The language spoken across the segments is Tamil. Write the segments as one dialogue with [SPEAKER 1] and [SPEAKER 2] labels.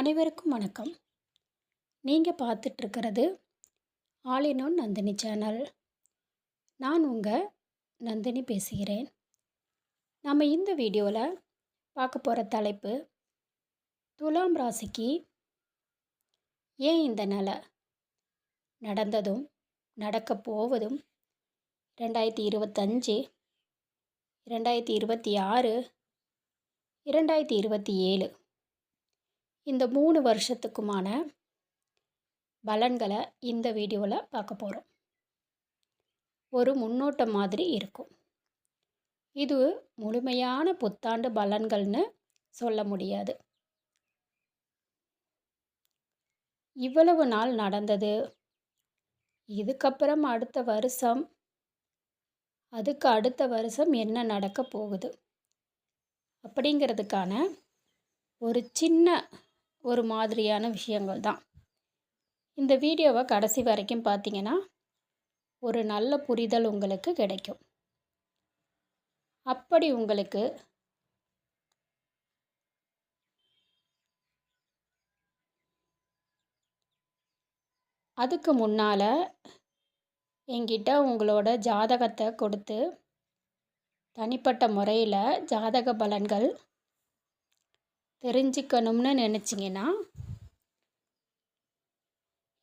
[SPEAKER 1] அனைவருக்கும் வணக்கம். நீங்கள் பார்த்துட்ருக்கிறது ஆலினோன் நந்தினி சேனல். நான் உங்கள் நந்தினி பேசுகிறேன். நம்ம இந்த வீடியோவில் பார்க்க போகிற தலைப்பு துலாம் ராசிக்கு ஏன் இந்த நிலை நடந்ததும் நடக்க போவதும் ரெண்டாயிரத்தி இருபத்தஞ்சு ரெண்டாயிரத்தி இருபத்தி ஆறு இரண்டாயிரத்தி இருபத்தி ஏழு இந்த மூணு வருஷத்துக்குமான பலன்களை இந்த வீடியோவில் பார்க்க போகிறோம் ஒரு முன்னோட்டம் மாதிரி இருக்கும். இது முழுமையான புத்தாண்டு பலன்கள்னு சொல்ல முடியாது. இவ்வளவு நாள் நடந்தது. இதுக்கப்புறம் அடுத்த வருஷம் அதுக்கு அடுத்த வருஷம் என்ன நடக்க போகுது? அப்படிங்கிறதுக்கான ஒரு சின்ன ஒரு மாதிரியான விஷயங்கள் தான். இந்த வீடியோவை கடைசி வரைக்கும் பார்த்தீங்கன்னா ஒரு நல்ல புரிதல் உங்களுக்கு கிடைக்கும். அப்படி உங்களுக்கு அதுக்கு முன்னால் என்கிட்ட உங்களோட ஜாதகத்தை கொடுத்து தனிப்பட்ட முறையில் ஜாதக பலன்கள் தெரிஞ்சுக்கணும்னு நினச்சிங்கன்னா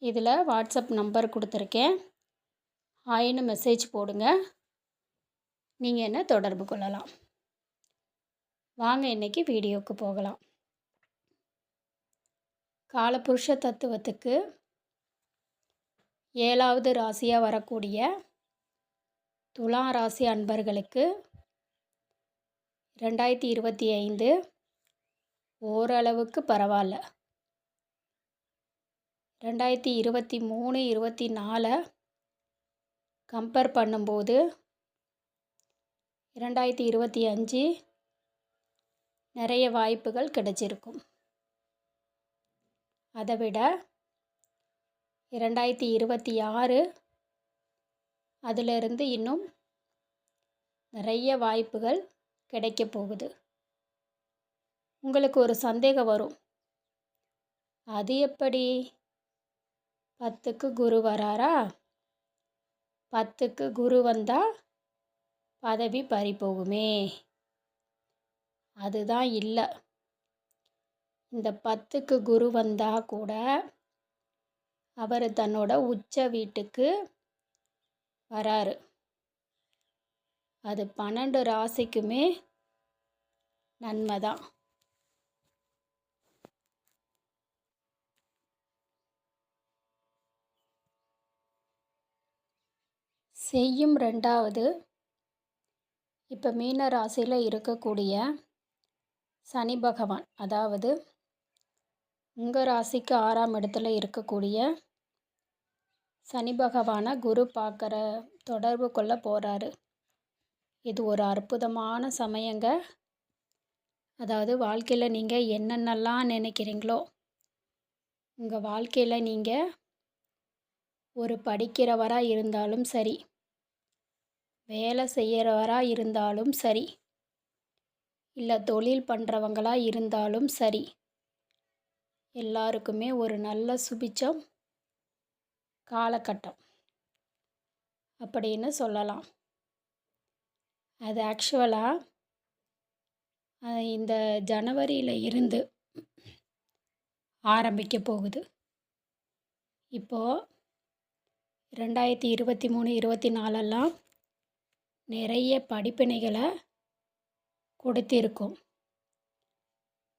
[SPEAKER 1] இதில் வாட்ஸ்அப் நம்பர் கொடுத்துருக்கேன். ஆயின்னு மெசேஜ் போடுங்க. நீங்கள் என்ன தொடர்பு கொள்ளலாம். வாங்க இன்றைக்கி வீடியோவுக்கு போகலாம். காலபுருஷ தத்துவத்துக்கு ஏழாவது ராசியாக வரக்கூடிய துலா ராசி அன்பர்களுக்கு ரெண்டாயிரத்தி இருபத்தி ஐந்து ஓரளவுக்கு பரவாயில்ல ரெண்டாயிரத்தி இருபத்தி மூணு இருபத்தி நாலை கம்பேர் பண்ணும்போது இரண்டாயிரத்தி இருபத்தி அஞ்சு நிறைய வாய்ப்புகள் கிடைச்சிருக்கும். அதை விட இரண்டாயிரத்தி இருபத்தி ஆறு அதிலிருந்து இன்னும் நிறைய வாய்ப்புகள் கிடைக்க போகுது. உங்களுக்கு ஒரு சந்தேகம் வரும். அது எப்படி? பத்துக்கு குரு வராரா? பத்துக்கு குரு வந்தால் பதவி பறி போகுமே அதுதான் இல்லை. இந்த பத்துக்கு குரு வந்தால் கூட அவர் தன்னோட உச்ச வீட்டுக்கு வராரு. அது பன்னெண்டு ராசிக்குமே நன்மை தான் செய்யும் ரெண்டாவது இப்போ மீன ராசியில் இருக்கக்கூடிய சனி பகவான் அதாவது உங்கள் ராசிக்கு ஆறாம் இடத்துல இருக்கக்கூடிய சனி பகவானை குரு பார்க்குற தொடர்பு கொள்ள போகிறாரு இது ஒரு அற்புதமான சமயங்க. அதாவது வாழ்க்கையில் நீங்கள் என்னென்னலாம் நினைக்கிறீங்களோ உங்கள் வாழ்க்கையில் நீங்கள் ஒரு படிக்கிறவராக இருந்தாலும் சரி வேலை செய்கிறவராக இருந்தாலும் சரி. இல்லை தொழில் பண்ணுறவங்களாக இருந்தாலும் சரி. எல்லாருக்குமே ஒரு நல்ல சுபிச்சம் காலகட்டம். அப்படின்னு சொல்லலாம். அது ஆக்சுவலாக இந்த ஜனவரியில் இருந்து ஆரம்பிக்க போகுது. இப்போது ரெண்டாயிரத்தி இருபத்தி மூணு இருபத்தி நாலெல்லாம் நிறைய படிப்பினைகளை கொடுத்திருக்கும்.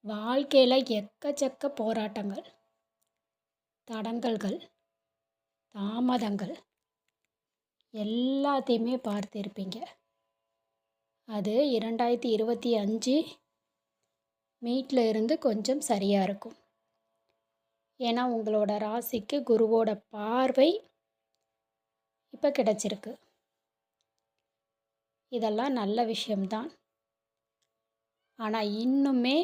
[SPEAKER 1] வாழ்க்கையில் எக்கச்சக்க போராட்டங்கள் தடங்கல்கள் தாமதங்கள் எல்லாத்தையுமே பார்த்துருப்பீங்க. அது இரண்டாயிரத்தி இருபத்தி அஞ்சு மீட்டில் இருந்து கொஞ்சம் சரியாக இருக்கும். ஏன்னா உங்களோட ராசிக்கு குருவோட பார்வை இப்போ கிடச்சிருக்கு. இதெல்லாம் நல்ல விஷயம்தான். ஆனால் இன்னுமே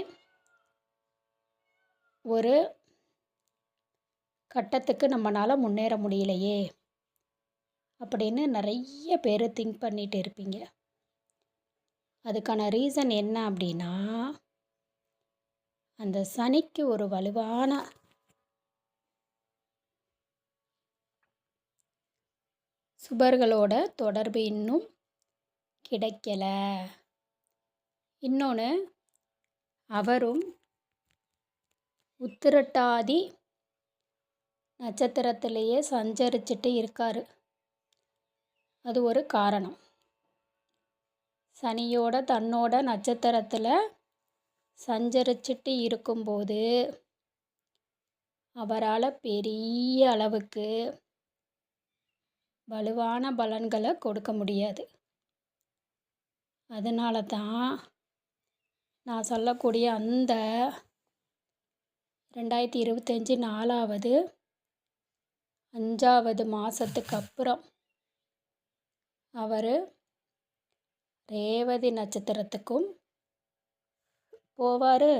[SPEAKER 1] ஒரு கட்டத்துக்கு நம்மளால் முன்னேற முடியலையே அப்படின்னு நிறைய பேர் திங்க் பண்ணிகிட்டு இருப்பீங்க. அதுக்கான ரீசன் என்ன அப்படின்னா அந்த சனிக்கு ஒரு வலுவான சுபர்களோட தொடர்பு இன்னும் கிடைக்கல. இன்னொன்று அவரும் உத்திரட்டாதி நட்சத்திரத்திலேயே சஞ்சரிச்சுட்டு இருக்கார். அது ஒரு காரணம். சனியோட தன்னோட நட்சத்திரத்தில் சஞ்சரிச்சுட்டு இருக்கும்போது அவரால் பெரிய அளவுக்கு வலுவான பலன்களை கொடுக்க முடியாது. அதனால தான் நான் சொல்லக்கூடிய அந்த ரெண்டாயிரத்தி இருபத்தஞ்சி நாலாவது அஞ்சாவது மாதத்துக்கு அப்புறம் அவர் ரேவதி நட்சத்திரத்துக்கும் போவார்.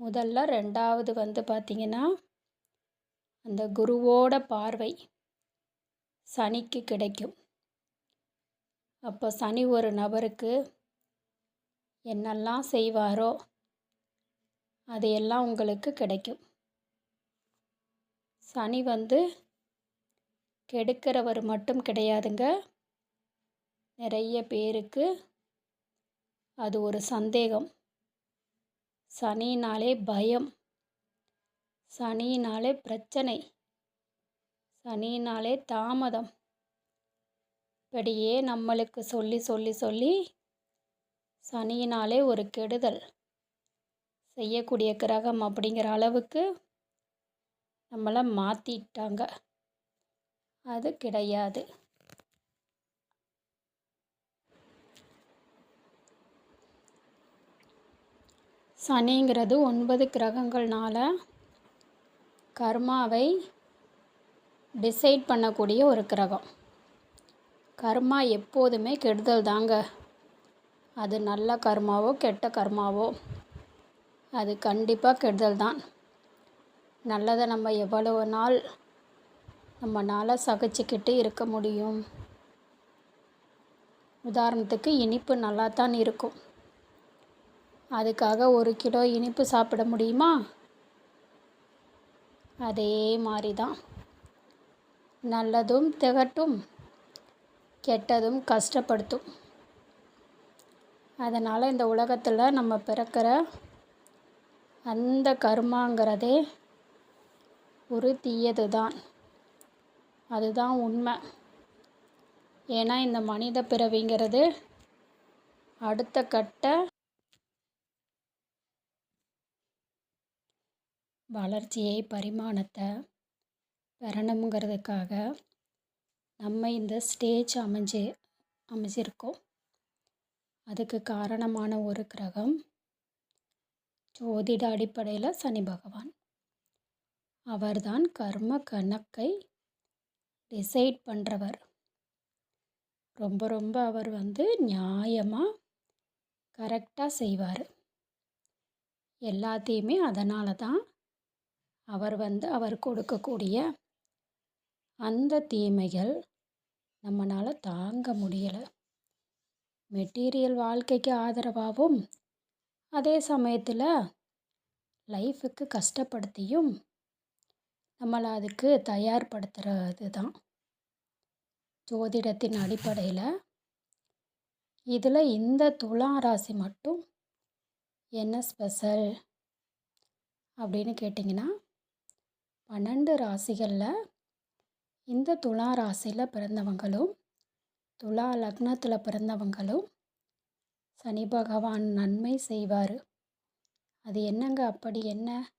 [SPEAKER 1] முதல்ல ரெண்டாவது வந்து பார்த்திங்கன்னா அந்த குருவோட பார்வை சனிக்கு கிடைக்கும். அப்போ சனி ஒரு நபருக்கு என்னெல்லாம் செய்வாரோ அதையெல்லாம் உங்களுக்கு கிடைக்கும். சனி வந்து கெடுக்கிறவர் மட்டும் கிடையாதுங்க. நிறைய பேருக்கு அது ஒரு சந்தேகம். சனினாலே பயம். சனினாலே பிரச்சனை. சனினாலே தாமதம். இப்படியே நம்மளுக்கு சொல்லி சொல்லி சொல்லி சனியினாலே ஒரு கெடுதல். செய்யக்கூடிய கிரகம் அப்படிங்கிற அளவுக்கு நம்மளை மாற்றிட்டாங்க அது கிடையாது. சனிங்கிறது ஒன்பது கிரகங்கள்னால கர்மாவை டிசைட் பண்ணக்கூடிய ஒரு கிரகம். கர்மா எப்போதுமே கெடுதல் தாங்க. அது நல்ல கர்மாவோ கெட்ட கர்மாவோ அது கண்டிப்பாக கெடுதல் தான். நல்லதை நம்ம எவ்வளவு நாள் நம்மளால் சகிச்சுக்கிட்டு இருக்க முடியும்? உதாரணத்துக்கு இனிப்பு நல்லா தான் இருக்கும். அதுக்காக ஒரு கிலோ இனிப்பு சாப்பிட முடியுமா? அதே மாதிரி தான் நல்லதும் திகட்டும். கெட்டதும் கஷ்டப்படுத்தும். அதனால் இந்த உலகத்தில் நம்ம பிறக்கிற அந்த கர்மாங்கிறதே ஒரு தீயது தான் அதுதான் உண்மை. ஏன்னா இந்த மனித பிறவிங்கிறது அடுத்த கட்ட வளர்ச்சியை பரிமாணத்தை பெறணுங்கிறதுக்காக நம்ம இந்த ஸ்டேஜ் அமைஞ்சு அமைஞ்சிருக்கோம். அதுக்கு காரணமான ஒரு கிரகம் ஜோதிட அடிப்படையில் சனி பகவான். அவர்தான் கர்ம கணக்கை டிசைட் பண்ணுறவர் ரொம்ப ரொம்ப அவர் வந்து நியாயமாக கரெக்டாக செய்வார். எல்லாத்தையுமே அதனால தான் அவர் வந்து அவர் கொடுக்கக்கூடிய அந்த தீமைகள் நம்மளால் தாங்க முடியலை. மெட்டீரியல் வாழ்க்கைக்கு ஆதரவாகவும் அதே சமயத்தில் லைஃபுக்கு கஷ்டப்படுத்தியும் நம்மளை அதுக்கு தயார்படுத்துகிறது தான் ஜோதிடத்தின் அடிப்படையில் இதில் இந்த துலாம் ராசி மட்டும் என்ன ஸ்பெஷல் அப்படின்னு கேட்டிங்கன்னா பன்னெண்டு ராசிகளில் இந்த துலா ராசியில் பிறந்தவங்களும் துலா லக்னத்தில் பிறந்தவங்களும் சனி பகவான் நன்மை செய்வார். அது என்னங்க? அப்படி என்ன?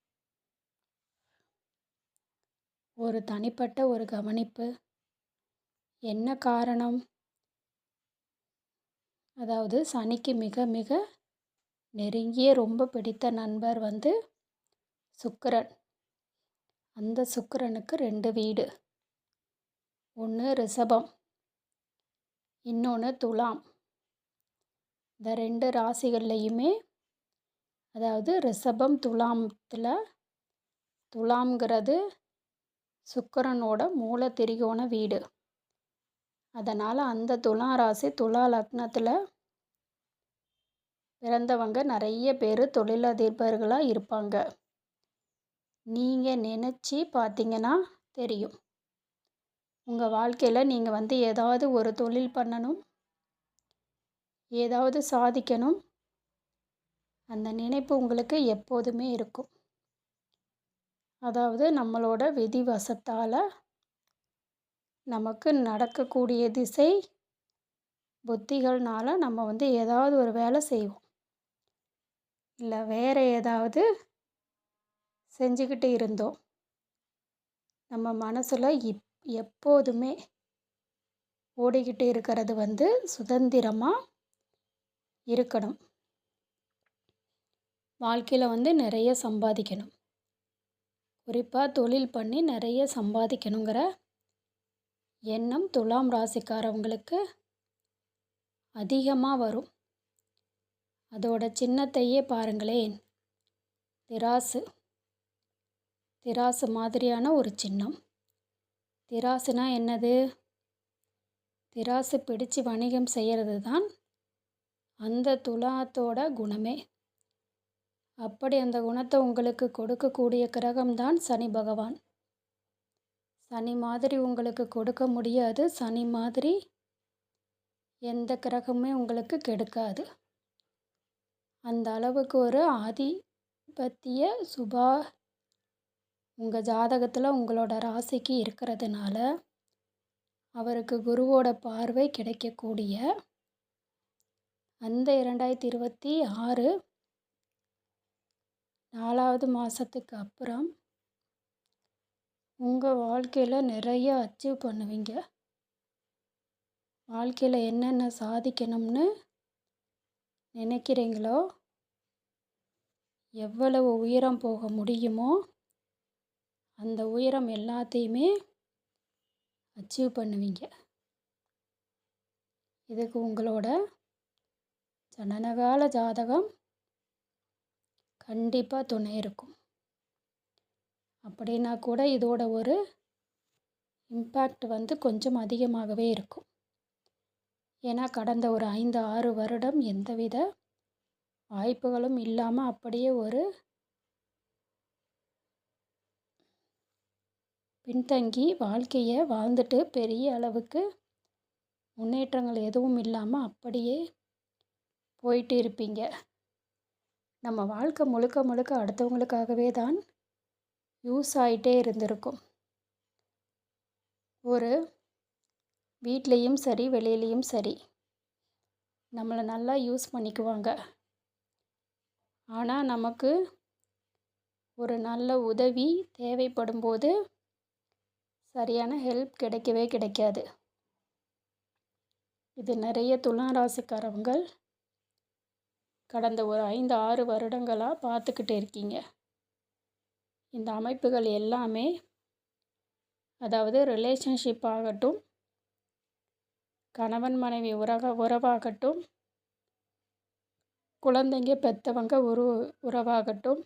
[SPEAKER 1] ஒரு தனிப்பட்ட ஒரு கவனிப்பு. என்ன காரணம்? அதாவது சனிக்கு மிக மிக நெருங்கிய ரொம்ப பிடித்த நண்பர் வந்து சுக்கரன். அந்த சுக்கரனுக்கு ரெண்டு வீடு. ஒன்று ரிஷபம் இன்னொன்று துலாம். இந்த ரெண்டு ராசிகள்லையுமே அதாவது ரிஷபம் துலாமத்தில் துலாம்ங்கிறது சுக்கரனோட மூல திரிகோண வீடு. அதனால் அந்த துலா ராசி துலா லக்னத்தில் பிறந்தவங்க நிறைய பேர் தொழிலதிபர்களாக இருப்பாங்க. நீங்கள் நினச்சி பார்த்தீங்கன்னா தெரியும். உங்கள் வாழ்க்கையில் நீங்கள் வந்து ஏதாவது ஒரு தொழில் பண்ணணும் ஏதாவது சாதிக்கணும் அந்த நினைப்பு உங்களுக்கு எப்போதுமே இருக்கும். அதாவது நம்மளோட விதிவசத்தால் நமக்கு நடக்கக்கூடிய திசை புத்திகள்னால நம்ம வந்து ஏதாவது ஒரு வேலை செய்வோம். இல்லை வேறு ஏதாவது செஞ்சுக்கிட்டு இருந்தோம். நம்ம மனசில் இப் எப்போதுமே ஓடிக்கிட்டு இருக்கிறது வந்து சுதந்திரமாக இருக்கணும். வாழ்க்கையில் வந்து நிறைய சம்பாதிக்கணும். குறிப்பாக தொழில் பண்ணி நிறைய சம்பாதிக்கணுங்கிற எண்ணம் துலாம் ராசிக்காரவங்களுக்கு அதிகமாக வரும். அதோட சின்னத்தையே பாருங்களேன். திராசு. திராசு மாதிரியான ஒரு சின்னம். திராசுனா என்னது? திராசு பிடிச்சு வணிகம் செய்கிறது தான் அந்த துலாத்தோட குணமே. அப்படி அந்த குணத்தை உங்களுக்கு கொடுக்கக்கூடிய கிரகம்தான் சனி பகவான். சனி மாதிரி உங்களுக்கு கொடுக்க முடியாது. சனி மாதிரி எந்த கிரகமே உங்களுக்கு கெடுக்காது. அந்த அளவுக்கு ஒரு ஆதிபத்திய சுபா உங்கள் ஜாதகத்தில் உங்களோட ராசிக்கு இருக்கிறதுனால அவருக்கு குருவோட பார்வை கிடைக்கக்கூடிய அந்த இரண்டாயிரத்தி இருபத்தி ஆறு நாலாவது மாதத்துக்கு அப்புறம் உங்கள் வாழ்க்கையில் நிறைய அச்சீவ் பண்ணுவீங்க. வாழ்க்கையில் என்னென்ன சாதிக்கணும்னு நினைக்கிறீங்களோ எவ்வளவு உயரம் போக முடியுமோ அந்த உயரம் எல்லாத்தையுமே அச்சீவ் பண்ணுவீங்க. இதுக்கு உங்களோட ஜனனகால ஜாதகம் கண்டிப்பாக துணை இருக்கும். அப்படின்னா கூட இதோட ஒரு இம்பேக்ட் வந்து கொஞ்சம் அதிகமாகவே இருக்கும். ஏன்னா கடந்த ஒரு ஐந்து ஆறு வருடம் எந்தவித வாய்ப்புகளும் இல்லாமல் அப்படியே ஒரு பின்தங்கி வாழ்க்கையை வாழ்ந்துட்டு பெரிய அளவுக்கு முன்னேற்றங்கள் எதுவும் இல்லாமல் அப்படியே போயிட்டு இருப்பீங்க. நம்ம வாழ்க்கை முழுக்க முழுக்க அடுத்தவங்களுக்காகவே தான் யூஸ் ஆகிட்டே இருந்திருக்கும். ஒரு வீட்லேயும் சரி வெளியிலையும் சரி நம்மளை நல்லா யூஸ் பண்ணிக்குவாங்க. ஆனால் நமக்கு ஒரு நல்ல உதவி தேவைப்படும் போது சரியான ஹெல்ப் கிடைக்கவே கிடைக்காது. இது நிறைய துலாம் ராசிக்காரவங்கள் கடந்த ஒரு ஐந்து ஆறு வருடங்களாக பார்த்துக்கிட்டு இருக்கீங்க. இந்த அமைப்புகள் எல்லாமே அதாவது ரிலேஷன்ஷிப் ஆகட்டும் கணவன் மனைவி உறக உறவாகட்டும் குழந்தைங்க பெற்றவங்க உரு உறவாகட்டும்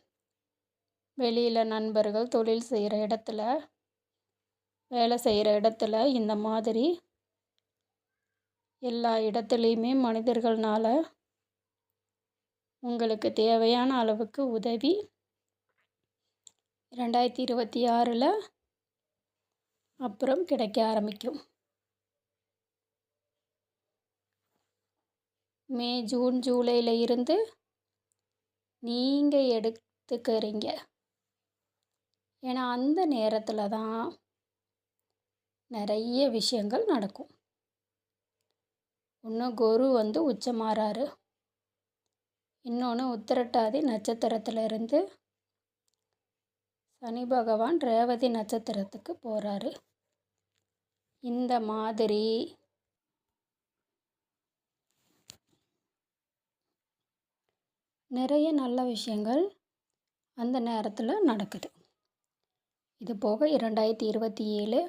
[SPEAKER 1] வெளியில் நண்பர்கள் தொழில் செய்கிற இடத்துல வேலை செய்கிற இடத்துல இந்த மாதிரி எல்லா இடத்துலையுமே மனிதர்கள்னால் உங்களுக்கு தேவையான அளவுக்கு உதவி. ரெண்டாயிரத்தி இருபத்தி ஆறில் அப்புறம் கிடைக்க ஆரம்பிக்கும். மே ஜூன் ஜூலையில் இருந்து நீங்கள் எடுத்துக்கிறீங்க. ஏன்னா அந்த நேரத்தில் தான் நிறைய விஷயங்கள் நடக்கும். ஒன்று குரு வந்து உச்சமாறாரு. இன்னொன்று உத்திரட்டாதி நட்சத்திரத்திலிருந்து சனி பகவான் ரேவதி நட்சத்திரத்துக்கு போகிறாரு இந்த மாதிரி நிறைய நல்ல விஷயங்கள் அந்த நேரத்தில் நடக்குது. இது போக இரண்டாயிரத்தி இருபத்தி ஏழு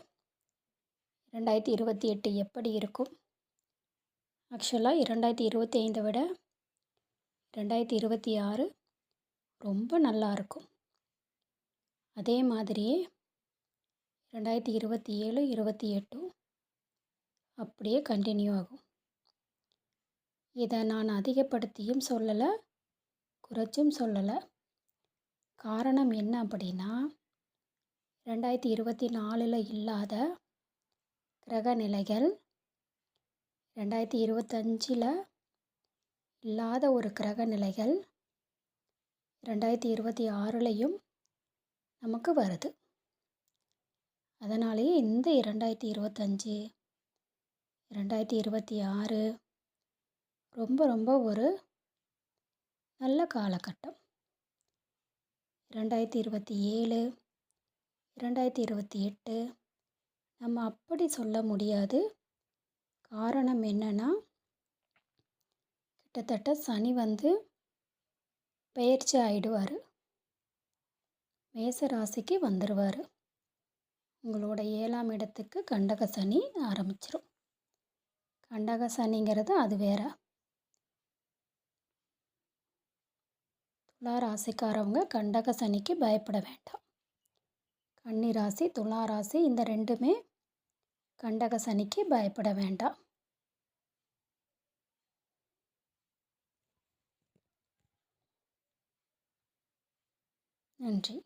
[SPEAKER 1] ரெண்டாயிரத்தி இருபத்தி எட்டு எப்படி இருக்கும்? ஆக்சுவலாக இரண்டாயிரத்தி இருபத்தி ஐந்தை விட ரெண்டாயிரத்தி இருபத்தி ஆறு ரொம்ப நல்லா இருக்கும். அதே மாதிரியே ரெண்டாயிரத்தி இருபத்தி ஏழு இருபத்தி எட்டும் அப்படியே கண்டினியூ ஆகும். இதை நான் அதிகப்படுத்தியும் சொல்லலை குறைச்சும் சொல்லலை. காரணம் என்ன அப்படின்னா ரெண்டாயிரத்தி இருபத்தி நாலில் இல்லாத கிரக நிலைகள் ரெண்டாயிரத்தி இருபத்தஞ்சில் இல்லாத ஒரு கிரக நிலைகள் ரெண்டாயிரத்தி இருபத்தி ஆறுலேயும் நமக்கு வருது. அதனாலேயே இந்த இரண்டாயிரத்தி இருபத்தஞ்சி ரெண்டாயிரத்தி இருபத்தி ஆறு ரொம்ப ரொம்ப ஒரு நல்ல காலகட்டம். ரெண்டாயிரத்தி இருபத்தி ஏழு இரண்டாயிரத்தி இருபத்தி எட்டு நம்ம அப்படி சொல்ல முடியாது. காரணம் என்னென்னா கிட்டத்தட்ட சனி வந்து பெயர்ச்சி ஆகிடுவார் மேச ராசிக்கு வந்துடுவார் உங்களோட ஏழாம் இடத்துக்கு கண்டக சனி ஆரம்பிச்சிடும் கண்டக சனிங்கிறது அது வேற. துலா ராசிக்காரவங்க கண்டக சனிக்கு பயப்பட வேண்டாம். கன்னி ராசி துலா ராசி இந்த ரெண்டுமே கண்டக சனிக்கு பயப்பட வேண்டாம். நன்றி.